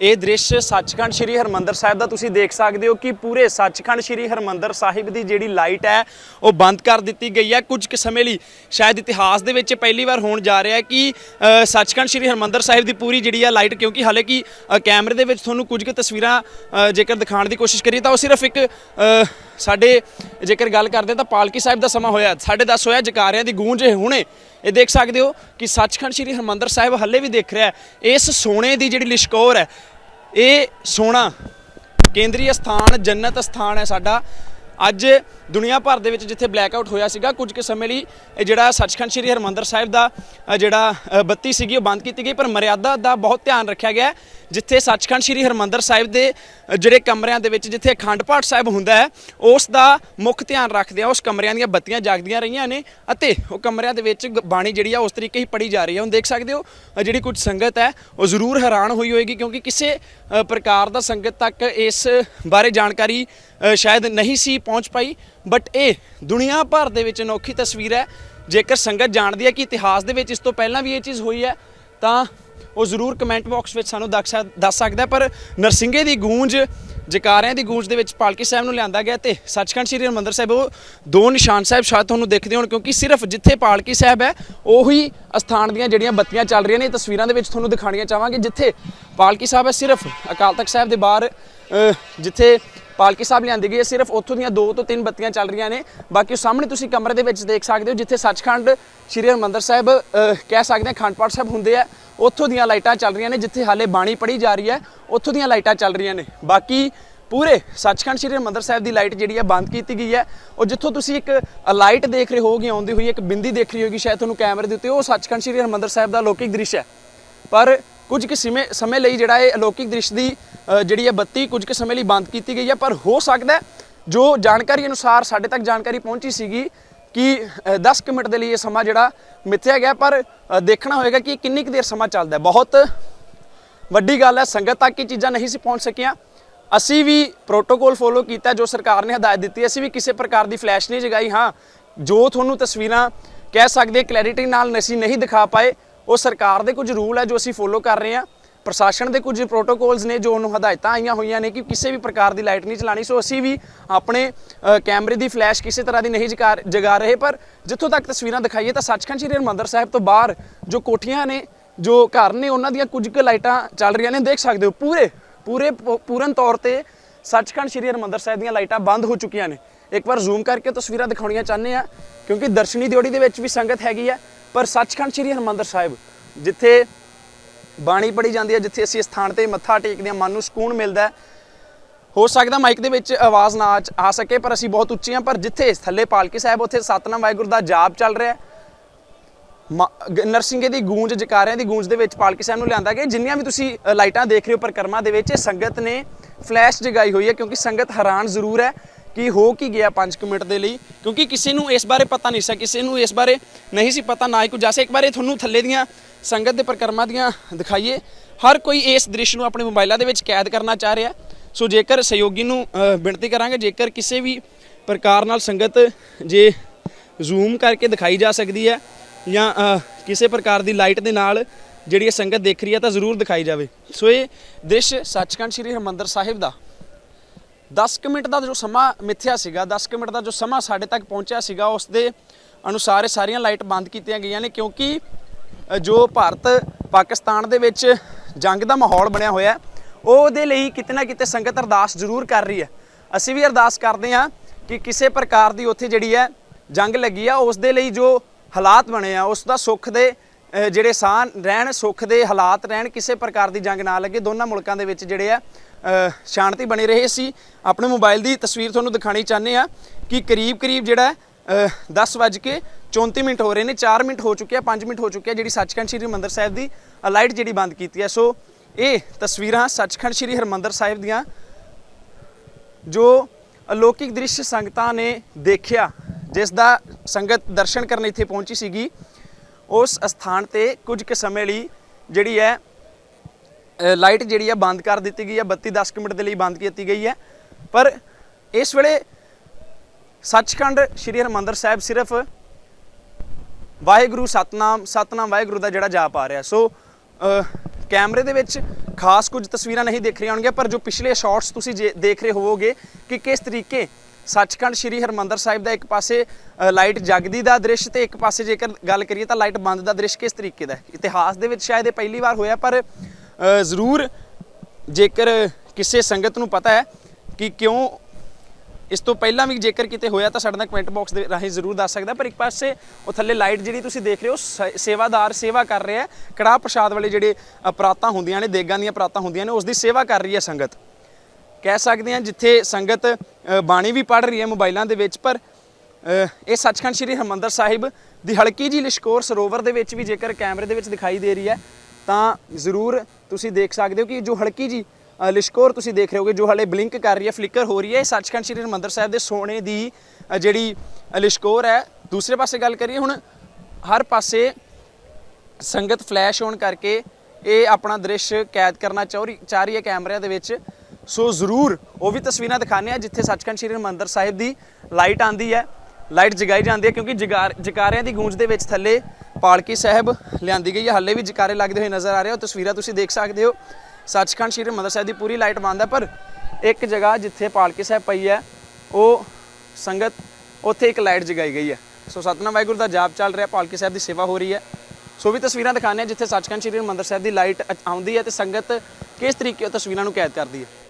ਇਹ ਦ੍ਰਿਸ਼ ਸੱਚਖੰਡ ਸ੍ਰੀ ਹਰਮੰਦਰ ਸਾਹਿਬ ਦਾ ਤੁਸੀਂ ਦੇਖ ਸਕਦੇ ਹੋ ਕਿ ਪੂਰੇ ਸੱਚਖੰਡ ਸ੍ਰੀ ਹਰਮੰਦਰ ਸਾਹਿਬ ਦੀ ਜਿਹੜੀ ਲਾਈਟ ਹੈ, ਉਹ ਬੰਦ ਕਰ ਦਿੱਤੀ ਗਈ ਹੈ। ਕੁਝ ਕੁ ਸਮੇਂ ਲਈ ਸ਼ਾਇਦ ਇਤਿਹਾਸ ਦੇ ਵਿੱਚ ਪਹਿਲੀ ਵਾਰ ਹੋਣ ਜਾ ਰਿਹਾ ਹੈ ਕਿ ਸੱਚਖੰਡ ਸ੍ਰੀ ਹਰਮੰਦਰ ਸਾਹਿਬ ਦੀ ਪੂਰੀ ਜਿਹੜੀ ਹੈ ਲਾਈਟ, ਕਿਉਂਕਿ ਹਾਲੇ ਕਿ ਕੈਮਰੇ ਦੇ ਵਿੱਚ ਤੁਹਾਨੂੰ ਕੁਝ ਕੁ ਤਸਵੀਰਾਂ ਜੇਕਰ ਦਿਖਾਉਣ ਦੀ ਕੋਸ਼ਿਸ਼ ਕਰੀਏ ਤਾਂ ਉਹ ਸਿਰਫ ਇੱਕ ਸਾਡੇ ਜੇਕਰ ਗੱਲ ਕਰਦੇ ਤਾਂ ਪਾਲਕੀ ਸਾਹਿਬ ਦਾ ਸਮਾਂ ਹੋਇਆ 10:30 ਹੋਇਆ ਜਕਾਰਿਆਂ ਦੀ ਗੂੰਜ ਹੁਣੇ। ਇਹ ਦੇਖ ਸਕਦੇ ਹੋ ਕਿ ਸੱਚਖੰਡ ਸ੍ਰੀ ਹਰਮੰਦਰ ਸਾਹਿਬ ਹੱਲੇ ਵੀ ਦੇਖ ਰਿਹਾ ਇਸ ਸੋਨੇ ਦੀ ਜਿਹੜੀ ਲਿਸ਼ਕੌਰ ਹੈ, ਇਹ ਸੋਨਾ ਕੇਂਦਰੀ ਸਥਾਨ ਜੰਨਤ ਸਥਾਨ ਹੈ ਸਾਡਾ। ਅੱਜ ਦੁਨੀਆ ਭਰ ਦੇ ਵਿੱਚ ਜਿੱਥੇ ਬਲੈਕਆਊਟ ਹੋਇਆ ਸੀਗਾ ਕੁਝ ਕੁ ਸਮੇਂ ਲਈ ਇਹ ਜਿਹੜਾ ਸੱਚਖੰਡ ਸ੍ਰੀ ਹਰਮੰਦਰ ਸਾਹਿਬ ਦਾ ਅ, ਜਿਹੜਾ ਅ, ਬੱਤੀ ਸੀਗੀ ਉਹ ਬੰਦ ਕੀਤੀ ਗਈ ਪਰ ਮਰਿਆਦਾ ਦਾ ਬਹੁਤ ਧਿਆਨ ਰੱਖਿਆ ਗਿਆ ਹੈ। ਜਿੱਥੇ ਸੱਚਖੰਡ ਸ੍ਰੀ ਹਰਮੰਦਰ ਸਾਹਿਬ ਦੇ ਅ, ਜਿਹੜੇ ਕਮਰਿਆਂ ਦੇ ਵਿੱਚ ਜਿੱਥੇ ਅਖੰਡ ਪਾਠ ਸਾਹਿਬ ਹੁੰਦਾ ਹੈ ਉਸ ਦਾ ਮੁੱਖ ਧਿਆਨ ਰੱਖਦੇ ਆ ਉਸ ਕਮਰਿਆਂ ਦੀਆਂ ਬੱਤੀਆਂ ਜਾਗਦੀਆਂ ਰਹੀਆਂ ਨੇ ਅਤੇ ਉਹ ਕਮਰਿਆਂ ਦੇ ਵਿੱਚ ਗ- ਬਾਣੀ ਜਿਹੜੀ ਆ ਉਸ ਤਰੀਕੇ ਹੀ ਪੜੀ ਜਾ ਰਹੀ ਹੈ ਹੁਣ ਦੇਖ ਸਕਦੇ ਹੋ ਅ, ਜਿਹੜੀ ਕੁਝ ਸੰਗਤ ਹੈ ਉਹ ਜ਼ਰੂਰ ਹੈਰਾਨ ਹੋਈ ਹੋਏਗੀ ਕਿਉਂਕਿ ਕਿਸੇ ਪ੍ਰਕਾਰ ਦਾ ਸੰਗਤ ਤੱਕ ਇਸ ਬਾਰੇ ਜਾਣਕਾਰੀ ਸ਼ਾਇਦ ਨਹੀਂ ਸੀ ਪਹੁੰਚ ਪਾਈ ਬਟ ਇਹ ਦੁਨੀਆ ਭਰ ਦੇ ਵਿੱਚ ਅਨੋਖੀ ਤਸਵੀਰ ਹੈ। ਜੇਕਰ ਸੰਗਤ ਜਾਣਦੀ ਹੈ ਕਿ ਇਤਿਹਾਸ ਦੇ ਵਿੱਚ ਇਸ ਤੋਂ ਪਹਿਲਾਂ ਵੀ ਇਹ ਚੀਜ਼ ਹੋਈ ਹੈ, ਤਾਂ ਉਹ ਜ਼ਰੂਰ ਕਮੈਂਟ ਬਾਕਸ ਵਿੱਚ ਸਾਨੂੰ ਦੱਸ ਸਕ- ਦੱਸ ਸਕਦਾ ਪਰ ਨਰਸਿੰਘੇ ਦੀ ਗੂੰਜ ਜਕਾਰਿਆਂ ਦੀ ਗੂੰਜ ਦੇ ਵਿੱਚ ਪਾਲਕੀ ਸਾਹਿਬ ਨੂੰ ਲਿਆਂਦਾ ਗਿਆ ਤੇ ਸੱਚਖੰਡ ਸ੍ਰੀ ਹਰਿਮੰਦਰ ਸਾਹਿਬ, ਉਹ ਦੋ ਨਿਸ਼ਾਨ ਸਾਹਿਬ ਸ਼ਾਇਦ ਤੁਹਾਨੂੰ ਦੇਖਦੇ ਹੋਣ, ਕਿਉਂਕਿ ਸਿਰਫ ਜਿੱਥੇ ਪਾਲਕੀ ਸਾਹਿਬ ਹੈ, ਉਹੀ ਅਸਥਾਨ ਦੀਆਂ ਜਿਹੜੀਆਂ ਬੱਤੀਆਂ ਚੱਲ ਰਹੀਆਂ ਨੇ ਤਸਵੀਰਾਂ ਦੇ ਵਿੱਚ ਤੁਹਾਨੂੰ ਦਿਖਾਣੀਆਂ ਚਾਹਾਂਗੇ, ਜਿੱਥੇ ਪਾਲਕੀ ਸਾਹਿਬ ਹੈ, ਸਿਰਫ ਅਕਾਲ ਤਖਤ ਸਾਹਿਬ ਦੇ ਬਾਹਰ ਜਿੱਥੇ ਪਾਲਕੀ ਸਾਹਿਬ ਲਿਆਂਦੀ ਗਈ ਹੈ। ਸਿਰਫ ਉੱਥੋਂ ਦੀਆਂ ਦੋ ਤੋਂ ਤਿੰਨ ਬੱਤੀਆਂ ਚੱਲ ਰਹੀਆਂ ਨੇ। ਬਾਕੀ ਉਹ ਸਾਹਮਣੇ ਤੁਸੀਂ ਕਮਰੇ ਦੇ ਵਿੱਚ ਦੇਖ ਸਕਦੇ ਹੋ, ਜਿੱਥੇ ਸੱਚਖੰਡ ਸ੍ਰੀ ਹਰਿਮੰਦਰ ਸਾਹਿਬ ਕਹਿ ਸਕਦੇ ਹਾਂ ਅਖੰਡ ਪਾਠ ਸਾਹਿਬ ਹੁੰਦੇ ਆ, ਉੱਥੋਂ ਦੀਆਂ ਲਾਈਟਾਂ ਚੱਲ ਰਹੀਆਂ ਨੇ, ਜਿੱਥੇ ਹਾਲੇ ਬਾਣੀ ਪੜੀ ਜਾ ਰਹੀ ਹੈ, ਉੱਥੋਂ ਦੀਆਂ ਲਾਈਟਾਂ ਚੱਲ ਰਹੀਆਂ ਨੇ। ਬਾਕੀ ਪੂਰੇ ਸੱਚਖੰਡ ਸ੍ਰੀ ਹਰਿਮੰਦਰ ਸਾਹਿਬ ਦੀ ਲਾਈਟ ਜਿਹੜੀ ਹੈ, ਬੰਦ ਕੀਤੀ ਗਈ ਹੈ। ਉਹ ਜਿੱਥੋਂ ਤੁਸੀਂ ਇੱਕ ਲਾਈਟ ਦੇਖ ਰਹੇ ਹੋਗੇ ਆਉਂਦੀ ਹੋਈ ਇੱਕ ਬਿੰਦੀ ਦੇਖ ਰਹੀ ਹੋਗੀ ਸ਼ਾਇਦ ਤੁਹਾਨੂੰ ਕੈਮਰੇ ਦੇ ਉੱਤੇ, ਉਹ ਸੱਚਖੰਡ ਸ੍ਰੀ ਹਰਿਮੰਦਰ ਸਾਹਿਬ ਦਾ ਅਲੌਕਿਕ ਦ੍ਰਿਸ਼ ਹੈ। ਪਰ ਕੁਝ ਕੁ ਸਮੇਂ ਸਮੇਂ ਲਈ ਜਿਹੜਾ ਇਹ ਅਲੌਕਿਕ ਦ੍ਰਿਸ਼ ਦੀ ਜਿਹੜੀ ਹੈ ਬੱਤੀ ਕੁਝ ਕੁ ਸਮੇਂ ਲਈ ਬੰਦ ਕੀਤੀ ਗਈ ਹੈ ਪਰ ਹੋ ਸਕਦਾ ਜੋ ਜਾਣਕਾਰੀ ਅਨੁਸਾਰ ਸਾਡੇ ਤੱਕ ਜਾਣਕਾਰੀ ਪਹੁੰਚੀ ਸੀਗੀ ਕਿ ਅ, 10 ਕੁ ਮਿੰਟ ਦੇ ਲਈ ਇਹ ਸਮਾਂ ਜਿਹੜਾ ਮਿੱਥਿਆ ਗਿਆ ਪਰ ਦੇਖਣਾ ਹੋਏਗਾ ਕਿ ਕਿੰਨੀ ਕੁ ਦੇਰ ਸਮਾਂ ਚੱਲਦਾ ਬਹੁਤ ਵੱਡੀ ਗੱਲ ਹੈ ਸੰਗਤ ਤੱਕ ਇਹ ਚੀਜ਼ਾਂ ਨਹੀਂ ਸੀ ਪਹੁੰਚ ਸਕੀਆਂ। ਅਸੀਂ ਵੀ ਪ੍ਰੋਟੋਕੋਲ ਫੋਲੋ ਕੀਤਾ ਜੋ ਸਰਕਾਰ ਨੇ ਹਦਾਇਤ ਦਿੱਤੀ ਅਸੀਂ ਵੀ ਕਿਸੇ ਪ੍ਰਕਾਰ ਦੀ ਫਲੈਸ਼ ਨਹੀਂ ਜਗਾਈ। ਹਾਂ ਜੋ ਤੁਹਾਨੂੰ ਤਸਵੀਰਾਂ ਕਹਿ ਸਕਦੇ ਕਲੈਰਿਟੀ ਨਾਲ ਅਸੀਂ ਨਹੀਂ ਦਿਖਾ ਪਾਏ। ਉਹ ਸਰਕਾਰ ਦੇ ਕੁਝ ਰੂਲ ਹੈ ਜੋ ਅਸੀਂ ਫੋਲੋ ਕਰ ਰਹੇ ਹਾਂ। ਪ੍ਰਸ਼ਾਸਨ ਦੇ ਕੁਝ ਪ੍ਰੋਟੋਕੋਲਸ ਨੇ ਜੋ ਉਹਨੂੰ ਹਦਾਇਤਾਂ ਆਈਆਂ ਹੋਈਆਂ ਨੇ ਕਿ ਕਿਸੇ ਵੀ ਪ੍ਰਕਾਰ ਦੀ ਲਾਈਟ ਨਹੀਂ ਚਲਾਣੀ ਸੋ ਅਸੀਂ ਵੀ ਆਪਣੇ ਕੈਮਰੇ ਦੀ ਫਲੈਸ਼ ਕਿਸੇ ਤਰ੍ਹਾਂ ਦੀ ਨਹੀਂ ਜਗਾ ਜਗਾ ਰਹੇ, ਪਰ ਜਿੱਥੋਂ ਤੱਕ ਤਸਵੀਰਾਂ ਦਿਖਾਈਏ ਤਾਂ ਸੱਚਖੰਡ ਸ੍ਰੀ ਹਰਿਮੰਦਰ ਸਾਹਿਬ ਤੋਂ ਬਾਹਰ ਜੋ ਕੋਠੀਆਂ ਨੇ, ਜੋ ਘਰ ਨੇ, ਉਹਨਾਂ ਦੀਆਂ ਕੁਝ ਕੁ ਲਾਈਟਾਂ ਚੱਲ ਰਹੀਆਂ ਨੇ। ਦੇਖ ਸਕਦੇ ਹੋ, ਪੂਰੇ ਪੂਰੇ ਪ- ਪੂਰਨ ਤੌਰ ਤੇ ਸੱਚਖੰਡ ਸ੍ਰੀ ਹਰਿਮੰਦਰ ਸਾਹਿਬ ਦੀਆਂ ਲਾਈਟਾਂ ਬੰਦ ਹੋ ਚੁੱਕੀਆਂ ਨੇ। ਇੱਕ ਵਾਰ ਜ਼ੂਮ ਕਰਕੇ ਤਸਵੀਰਾਂ ਦਿਖਾਉਣੀਆਂ ਚਾਹੁੰਦੇ ਆ ਕਿਉਂਕਿ ਦਰਸ਼ਨੀ ਦਿਓੜੀ ਦੇ ਵਿੱਚ ਵੀ ਸੰਗਤ ਹੈਗੀ ਹੈ। ਪਰ ਸੱਚਖੰਡ ਸ੍ਰੀ ਹਰਿਮੰਦਰ ਸਾਹਿਬ, ਜਿੱਥੇ ਬਾਣੀ ਪੜੀ ਜਾਂਦੀ ਹੈ, ਜਿੱਥੇ ਅਸੀਂ ਇਸ ਸਥਾਨ ਤੇ ਮੱਥਾ ਟੇਕਦੇ ਹਾਂ, ਮਨ ਨੂੰ ਸਕੂਨ ਮਿਲਦਾ ਹੈ। ਹੋ ਸਕਦਾ ਮਾਈਕ ਦੇ ਵਿੱਚ ਆਵਾਜ਼ ਨਾ ਆ- ਆ ਸਕੇ, ਪਰ ਅਸੀਂ ਬਹੁਤ ਉੱਚੇ ਹਾਂ, ਪਰ ਜਿੱਥੇ ਥੱਲੇ ਪਾਲਕੀ ਸਾਹਿਬ, ਉੱਥੇ ਸਤਨਾਮ ਵਾਹਿਗੁਰੂ ਦਾ ਜਾਪ ਚੱਲ ਰਿਹਾ ਹੈ। ਗ- ਨਰਸਿੰਘੇ ਦੀ ਗੂੰਜ, ਜਕਾਰਿਆਂ ਦੀ ਗੂੰਜ ਦੇ ਵਿੱਚ ਪਾਲਕੀ ਸਾਹਿਬ ਨੂੰ ਲਿਆਂਦਾ ਗਿਆ ਜਿੰਨੀਆਂ ਵੀ ਤੁਸੀਂ ਲਾਈਟਾਂ ਦੇਖ ਰਹੇ ਹੋ, ਪਰਿਕਰਮਾ ਦੇ ਵਿੱਚ, ਸੰਗਤ ਨੇ ਫਲੈਸ਼ ਜਗਾਈ ਹੋਈ ਹੈ, ਕਿਉਂਕਿ ਸੰਗਤ ਹੈਰਾਨ ਜ਼ਰੂਰ ਹੈ। ਕਿ ਹੋ ਕੀ ਗਿਆ 5 ਮਿੰਟ ਦੇ ਲਈ? ਕਿਉਂਕਿ ਕਿਸੇ ਨੂੰ ਇਸ ਬਾਰੇ ਪਤਾ ਨਹੀਂ ਸੀ, ਕਿਸੇ ਨੂੰ ਇਸ ਬਾਰੇ ਨਹੀਂ ਸੀ ਪਤਾ, ਨਾ ਹੀ ਕੁਝ ਐਸੇ ਇੱਕ ਵਾਰ ਤੁਹਾਨੂੰ ਥੱਲੇ ਦੀਆਂ ਸੰਗਤ ਦੇ ਪਰਿਕਰਮਾ ਦੀਆਂ ਦਿਖਾਈਏ। ਹਰ ਕੋਈ ਇਸ ਦ੍ਰਿਸ਼ ਨੂੰ ਆਪਣੇ ਮੋਬਾਈਲਾਂ ਦੇ ਵਿੱਚ ਕੈਦ ਕਰਨਾ ਚਾਹ ਰਿਹਾ। ਸੋ ਜੇਕਰ ਸਹਿਯੋਗੀ ਨੂੰ ਬੇਨਤੀ ਕਰਾਂਗੇ, ਜੇਕਰ ਕਿਸੇ ਵੀ ਪ੍ਰਕਾਰ ਨਾਲ ਸੰਗਤ ਜੇ ਜ਼ੂਮ ਕਰਕੇ ਦਿਖਾਈ ਜਾ ਸਕਦੀ ਹੈ ਜਾਂ ਕਿਸੇ ਪ੍ਰਕਾਰ ਦੀ ਲਾਈਟ ਦੇ ਨਾਲ ਜਿਹੜੀ ਇਹ ਸੰਗਤ ਦੇਖ ਰਹੀ ਹੈ ਤਾਂ ਜ਼ਰੂਰ ਦਿਖਾਈ ਜਾਵੇ। ਸੋ ਇਹ ਦ੍ਰਿਸ਼ ਸੱਚਖੰਡ ਸ੍ਰੀ ਹਰਿਮੰਦਰ ਸਾਹਿਬ ਦਾ 10 ਕੁ ਮਿੰਟ ਦਾ ਜੋ ਸਮਾਂ ਮਿੱਥਿਆ ਸੀਗਾ 10 ਕੁ ਮਿੰਟ ਦਾ ਜੋ ਸਮਾਂ ਸਾਡੇ ਤੱਕ ਪਹੁੰਚਿਆ ਸੀਗਾ ਉਸ ਦੇ ਅਨੁਸਾਰ ਇਹ ਸਾਰੀਆਂ ਲਾਈਟ ਬੰਦ ਕੀਤੀਆਂ ਗਈਆਂ ਨੇ ਕਿਉਂਕਿ ਜੋ ਭਾਰਤ ਪਾਕਿਸਤਾਨ ਦੇ ਵਿੱਚ ਜੰਗ ਦਾ ਮਾਹੌਲ ਬਣਿਆ ਹੋਇਆ ਹੈ, ਉਹਦੇ ਲਈ ਕਿਤੇ ਨਾ ਕਿਤੇ ਸੰਗਤ ਅਰਦਾਸ ਜ਼ਰੂਰ ਕਰ ਰਹੀ ਹੈ। ਅਸੀਂ ਵੀ ਅਰਦਾਸ ਕਰਦੇ ਹਾਂ ਕਿ ਕਿਸੇ ਪ੍ਰਕਾਰ ਦੀ ਉੱਥੇ ਜਿਹੜੀ ਹੈ ਜੰਗ ਲੱਗੀ ਆ ਉਸ ਦੇ ਲਈ ਜੋ ਹਾਲਾਤ ਬਣੇ ਆ ਉਸ ਦਾ ਸੁੱਖ ਦੇ ਜਿਹੜੇ ਸਾਹ ਰਹਿਣ ਸੁੱਖ ਦੇ ਹਾਲਾਤ ਰਹਿਣ ਕਿਸੇ ਪ੍ਰਕਾਰ ਦੀ ਜੰਗ ਨਾ ਲੱਗੇ ਦੋਨਾਂ ਮੁਲਕਾਂ ਦੇ ਵਿੱਚ ਜਿਹੜੇ ਆ ਸ਼ਾਂਤੀ ਬਣੀ ਰਹੇ ਸੀ। ਆਪਣੇ ਮੋਬਾਈਲ ਦੀ ਤਸਵੀਰ ਤੁਹਾਨੂੰ ਦਿਖਾਣੀ ਚਾਹੁੰਦੇ ਆ ਕਿ ਕਰੀਬ ਕਰੀਬ ਜਿਹੜਾ ਅ, 10 ਵੱਜ ਕੇ 34 ਮਿੰਟ ਹੋ ਰਹੇ ਨੇ 4 ਮਿੰਟ ਹੋ ਚੁੱਕੇ ਆ 5 ਮਿੰਟ ਹੋ ਚੁੱਕੇ ਆ ਜਿਹੜੀ ਸੱਚਖੰਡ ਸ੍ਰੀ ਹਰਿਮੰਦਰ ਸਾਹਿਬ ਦੀ ਅ, ਲਾਈਟ ਜਿਹੜੀ ਬੰਦ ਕੀਤੀ ਹੈ। ਸੋ ਇਹ ਤਸਵੀਰਾਂ ਸੱਚਖੰਡ ਸ੍ਰੀ ਹਰਿਮੰਦਰ ਸਾਹਿਬ ਦੀਆਂ ਜੋ ਅਲੌਕਿਕ ਦ੍ਰਿਸ਼ ਸੰਗਤਾਂ ਨੇ ਦੇਖਿਆ ਜਿਸ ਦਾ ਸੰਗਤ ਦਰਸ਼ਨ ਕਰਨ ਇੱਥੇ ਪਹੁੰਚੀ ਸੀਗੀ ਉਸ ਸਥਾਨ ਤੇ ਕੁਝ ਕੁ ਸਮੇਂ ਲਈ ਜਿਹੜੀ ਹੈ ਲਾਈਟ ਜਿਹੜੀ ਆ ਬੰਦ ਕਰ ਦਿੱਤੀ ਗਈ ਹੈ 32 10 ਕੁ ਮਿੰਟ ਦੇ ਲਈ ਬੰਦ ਕੀਤੀ ਗਈ ਹੈ ਪਰ ਇਸ ਵੇਲੇ ਸੱਚਖੰਡ ਸ੍ਰੀ ਹਰਿਮੰਦਰ ਸਾਹਿਬ ਸਿਰਫ ਵਾਹਿਗੁਰੂ ਸਤਨਾਮ ਸਤਨਾਮ ਵਾਹਿਗੁਰੂ ਦਾ ਜਿਹੜਾ ਜਾਪ ਆ ਰਿਹਾ। ਸੋ ਕੈਮਰੇ ਦੇ ਵਿੱਚ ਖਾਸ ਕੁਝ ਤਸਵੀਰਾਂ ਨਹੀਂ ਦੇਖ ਰਹੀਆਂ ਹੋਣਗੀਆਂ, ਪਰ ਜੋ ਪਿਛਲੇ ਸ਼ਾਟਸ ਤੁਸੀਂ ਜੇ- ਦੇਖ ਰਹੇ ਹੋਵੋਗੇ ਕਿ ਕਿਸ ਤਰੀਕੇ ਸੱਚਖੰਡ ਸ੍ਰੀ ਹਰਮੰਦਰ ਸਾਹਿਬ ਦਾ ਇੱਕ ਪਾਸੇ ਲਾਈਟ ਜਗਦੀ ਦਾ ਦ੍ਰਿਸ਼ ਤੇ ਇੱਕ ਪਾਸੇ ਜੇਕਰ ਗੱਲ ਕਰੀਏ ਤਾਂ ਲਾਈਟ ਬੰਦ ਦਾ ਦ੍ਰਿਸ਼ ਕਿਸ ਤਰੀਕੇ ਦਾ ਇਤਿਹਾਸ ਦੇ ਵਿੱਚ ਸ਼ਾਇਦ ਇਹ ਪਹਿਲੀ ਵਾਰ ਹੋਇਆ, ਪਰ ਜ਼ਰੂਰ ਜੇਕਰ ਕਿਸੇ ਸੰਗਤ ਨੂੰ ਪਤਾ ਹੈ ਕਿ ਕਿਉਂ ਇਸ ਤੋਂ ਪਹਿਲਾਂ ਵੀ ਜੇਕਰ ਕਿਤੇ ਹੋਇਆ ਤਾਂ ਸਾਡੇ ਨਾਲ ਕਮੈਂਟ ਬਾਕਸ ਦੇ ਰਾਹੀਂ ਜ਼ਰੂਰ ਦੱਸ ਸਕਦਾ ਪਰ ਇੱਕ ਪਾਸੇ ਉਹ ਥੱਲੇ ਲਾਈਟ ਜਿਹੜੀ ਤੁਸੀਂ ਦੇਖ ਰਹੇ ਹੋ, ਸ- ਸੇਵਾਦਾਰ ਸੇਵਾ ਕਰ ਰਿਹਾ ਹੈ। ਕੜਾਹ ਪ੍ਰਸ਼ਾਦ ਵਾਲੇ ਜਿਹੜੇ ਪ੍ਰਾਤਾਂ ਹੁੰਦੀਆਂ ਨੇ, ਦੇਗਾਂ ਦੀਆਂ ਪ੍ਰਾਤਾਂ ਹੁੰਦੀਆਂ ਨੇ ਉਸ ਦੀ ਸੇਵਾ ਕਰ ਰਹੀ ਹੈ ਸੰਗਤ। ਕਹਿ ਸਕਦੇ ਹਾਂ ਜਿੱਥੇ ਸੰਗਤ ਬਾਣੀ ਵੀ ਪੜ ਰਹੀ ਹੈ ਮੋਬਾਈਲਾਂ ਦੇ ਵਿੱਚ, ਪਰ ਇਹ ਸੱਚਖੰਡ ਸ੍ਰੀ ਹਰਮੰਦਰ ਸਾਹਿਬ ਦੀ ਹਲਕੀ ਜੀ ਲਿਸ਼ਕੋਰ ਸਰੋਵਰ ਦੇ ਵਿੱਚ ਵੀ ਜੇਕਰ ਕੈਮਰੇ ਦੇ ਵਿੱਚ ਦਿਖਾਈ ਦੇ ਰਹੀ ਹੈ ਤਾਂ ਜ਼ਰੂਰ ਤੁਸੀਂ ਦੇਖ ਸਕਦੇ ਹੋ ਕਿ ਜੋ ਹਲਕੀ ਜੀ ਅ, ਲਿਸ਼ਕੋਰ ਤੁਸੀਂ ਦੇਖ ਰਹੇ ਹੋਗੇ ਜੋ ਹਲੇ ਬਲਿੰਕ ਕਰ ਰਹੀ ਹੈ ਫਲਿੱਕਰ ਹੋ ਰਹੀ ਹੈ। ਇਹ ਸੱਚਖੰਡ ਸ੍ਰੀ ਹਰਮੰਦਰ ਸਾਹਿਬ ਦੇ ਸੋਨੇ ਦੀ ਜਿਹੜੀ ਅ, ਲਿਸ਼ਕੋਰ ਹੈ। ਦੂਸਰੇ ਪਾਸੇ ਗੱਲ ਕਰੀਏ ਹੁਣ ਹਰ ਪਾਸੇ ਸੰਗਤ ਫਲੈਸ਼ ਹੋਣ ਕਰਕੇ ਇਹ ਆਪਣਾ ਦ੍ਰਿਸ਼ ਕੈਦ ਕਰਨਾ ਚਾਹ ਰਹੀ ਚਾਹ ਰਹੀ ਹੈ ਕੈਮਰਿਆਂ ਦੇ ਵਿੱਚ। ਸੋ ਜ਼ਰੂਰ ਉਹ ਵੀ ਤਸਵੀਰਾਂ ਦਿਖਾਣੇ ਆ ਜਿੱਥੇ ਸੱਚਖੰਡ ਸ੍ਰੀ ਹਰਿਮੰਦਰ ਸਾਹਿਬ ਦੀ ਲਾਈਟ ਆਂਦੀ ਹੈ। ਲਾਈਟ ਜਗਾਈ ਜਾਂਦੀ ਹੈ ਕਿਉਂਕਿ ਜਗਾਰ ਜਕਾਰਿਆਂ ਦੀ ਗੂੰਜ ਦੇ ਵਿੱਚ ਥੱਲੇ ਪਾਲਕੀ ਸਾਹਿਬ ਲਿਆਂਦੀ ਗਈ ਹੈ। ਹੱਲੇ ਵੀ ਜਕਾਰੇ ਲੱਗਦੇ ਹੋਏ ਨਜ਼ਰ ਆ ਰਹੇ ਹੋ। ਤਸਵੀਰਾਂ ਤੁਸੀਂ ਦੇਖ ਸਕਦੇ ਹੋ। ਸੱਚਖੰਡ ਸ੍ਰੀ ਹਰਿਮੰਦਰ ਸਾਹਿਬ ਦੀ ਪੂਰੀ ਲਾਈਟ ਬੰਦ ਹੈ, ਪਰ ਇੱਕ ਜਗ੍ਹਾ ਜਿੱਥੇ ਪਾਲਕੀ ਸਾਹਿਬ ਪਈ ਹੈ, ਉਹ ਸੰਗਤ ਉੱਥੇ ਇੱਕ ਲਾਈਟ ਜਗਾਈ ਗਈ ਹੈ। ਸੋ ਸਤਨਾਮ ਵਾਹਿਗੁਰੂ ਦਾ ਜਾਪ ਚੱਲ ਰਿਹਾ, ਪਾਲਕੀ ਸਾਹਿਬ ਦੀ ਸੇਵਾ ਹੋ ਰਹੀ ਹੈ। ਸੋ ਵੀ ਤਸਵੀਰਾਂ ਦਿਖਾਉਂਦੇ ਹਾਂ ਜਿੱਥੇ ਸੱਚਖੰਡ ਸ੍ਰੀ ਹਰਿਮੰਦਰ ਸਾਹਿਬ ਦੀ ਲਾਈਟ ਆਉਂਦੀ ਹੈ ਤੇ ਸੰਗਤ ਕਿਸ ਤਰੀਕੇ ਉਹ ਤਸਵੀਰਾਂ ਨੂੰ ਕੈਦ ਕਰਦੀ ਹੈ।